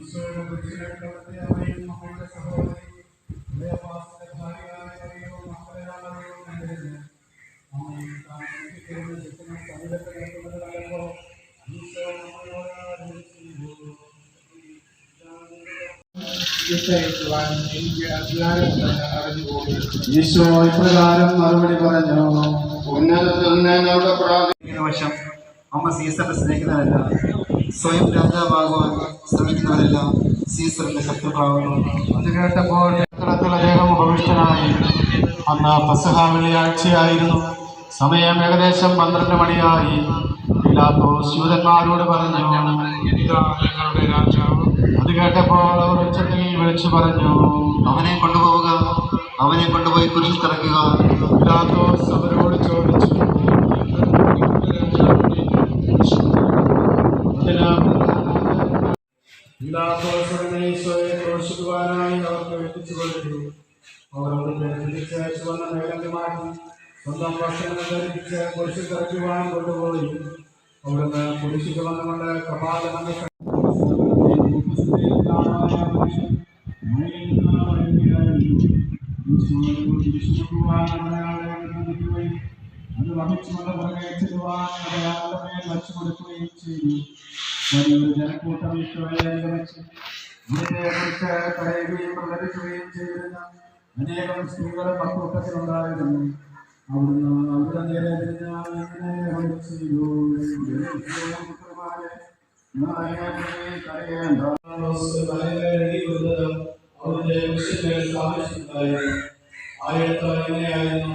ഈശോയുടെ പുരുഷനായിട്ടുള്ള അമ്മയും മകളുടെ സഹോദരി ഉദയവാസത്തെ ഭാര്യയായ മറിയവും മക്കളെയാളും കണ്ടിരുന്നു അമ്മയും താൻ ജീവിക്കുന്ന ശിശുവിനെ സമീപത്ത് കേൾക്കുന്നത് കണ്ടപ്പോൾ ഈശോ ഈശോ ഇപ്രകാരം മറുപടി പറഞ്ഞു? ഉന്നതത്തിൽ നിന്ന് പ്രാർത്ഥിക്കുന്നു വശം അമ്മ സീസറിനെ സ്നേഹിക്കുന്നവരല്ല സ്വയം രാജാവാകുവാൻ ശ്രമിക്കുന്നവരെല്ലാം സീസറിന്റെ ശത്രുക്കളാകുന്നു അത് കേട്ടപ്പോൾ ഇത്തരത്തിൽ അദ്ദേഹം ഉപവിഷ്ടനായി അന്ന് പസഹ വെള്ളിയാഴ്ചയായിരുന്നു. സമയം ഏകദേശം പന്ത്രണ്ട് മണിയായി. പിലാത്തോസ് യൂതന്മാരോട് പറഞ്ഞു ഞങ്ങളുടെ രാജാവ് അത് കേട്ടപ്പോൾ അവർ ഉച്ചത്തിൽ വിളിച്ചു പറഞ്ഞു അവനെ കൊണ്ടുപോവുക അവനെ കൊണ്ടുപോയി കുരിശിൽ തിറക്കുക പിലാത്തോസ് അവരോട് ചോദിച്ചു പിലാത്തോസ് ഉടനെ ഈശോയെ ക്രൂശിക്കുവാനായി അവർക്ക് വെട്ടിച്ചു കൊടുത്തു അവർ അവരുടെ തിരിച്ച് ചുവന്ന മേലങ്കി മാറ്റി സ്വന്തം വസ്ത്രങ്ങൾ ധരിപ്പിച്ച് കുരിശിൽ തറയ്ക്കുവാൻ കൊണ്ടുപോയി. അവിടുന്ന് കുരിശ് ചുവന്നുകൊണ്ട് കപാലമങ്ങി അത് വഹിച്ചുകൊണ്ട് പുറകെ ചെല്ലുവാൻ അയാളുടെ വച്ചു കൊടുക്കുകയും ചെയ്തു. വലിയൊരു ജനക്കൂട്ടം ഈശോയെ അനുഗമിച്ചു ഇതിനെക്കുറിച്ച് കരയുകയും പ്രകടിക്കുകയും ചെയ്തിരുന്ന അനേകം സ്ത്രീകളും അക്കൂട്ടത്തിലുണ്ടായിരുന്നു അവിടുന്ന് അവരുടെ നേരെ തിരിഞ്ഞാൽ ചെയ്തു അവരുടെ ആയിരത്തി എങ്ങനെയായിരുന്നു